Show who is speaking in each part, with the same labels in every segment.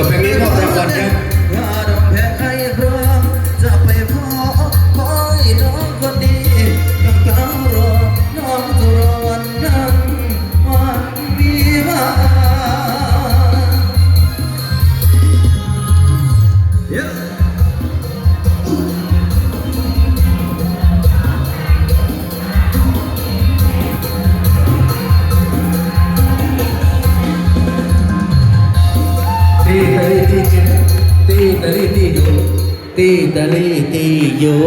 Speaker 1: จบเพลงนี้พอใจก่อนนะ
Speaker 2: ตีตะลีตีอยู่ตีตะลีตีอยู่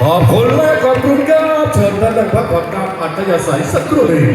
Speaker 3: ขอบคุณและขอบคุณครับเชิญท่านนั่งพักผ่อนตามอัธยาศัยสักครู่หนึ่ง